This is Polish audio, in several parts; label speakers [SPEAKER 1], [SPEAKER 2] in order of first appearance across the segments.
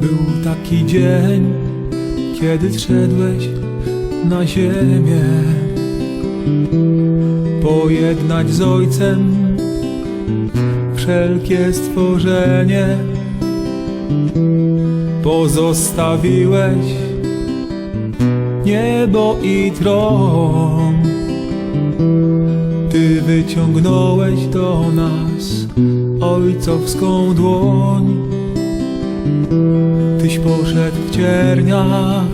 [SPEAKER 1] Był taki dzień, kiedy szedłeś na ziemię. Pojednać z Ojcem wszelkie stworzenie. Pozostawiłeś niebo i tron. Ty wyciągnąłeś do nas ojcowską dłoń Tyś poszedł w cierniach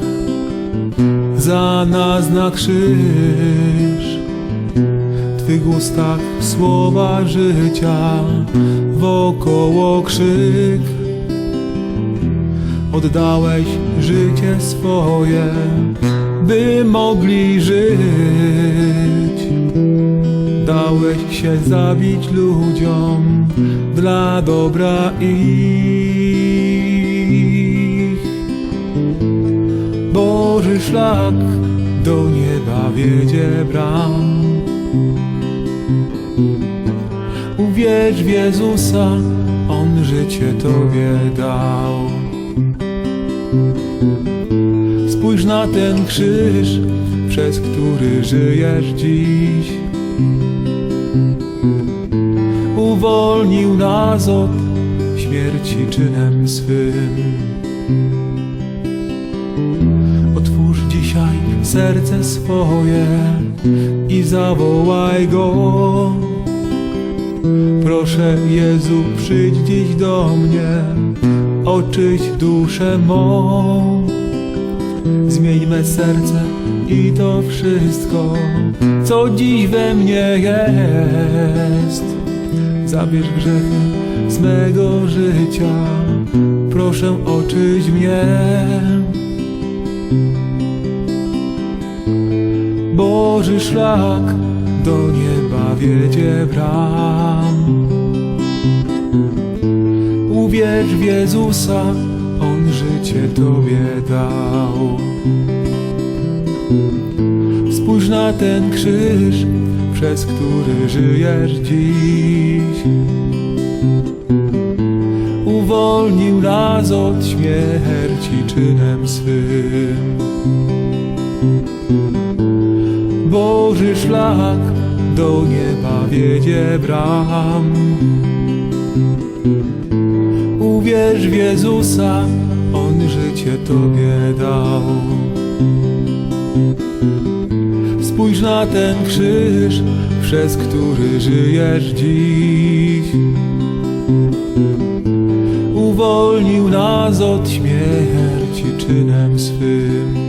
[SPEAKER 1] za nas na krzyż. W Twych ustach słowa życia wokoło krzyk. Oddałeś życie swoje, by mogli żyć. Dałeś się zabić ludziom dla dobra ich Boży szlak do nieba wiedzie bram. Uwierz w Jezusa, On życie Tobie dał. Spójrz na ten krzyż, przez który żyjesz dziś. Uwolnił nas od śmierci czynem swym serce swoje i zawołaj Go Proszę Jezu, przyjdź dziś do mnie, oczyść duszę mą. Zmień me serce i to wszystko, co dziś we mnie jest. Zabierz grzechy z mego życia, proszę oczyść mnie. Boży szlak do nieba wiedzie bram. Uwierz w Jezusa, On życie Tobie dał. Spójrz na ten krzyż, przez który żyjesz dziś. Uwolnił nas od śmierci czynem swym. Boży szlak do nieba wiedzie bram. Uwierz w Jezusa, On życie Tobie dał. Spójrz na ten krzyż, przez który żyjesz dziś. Uwolnił nas od śmierci czynem swym.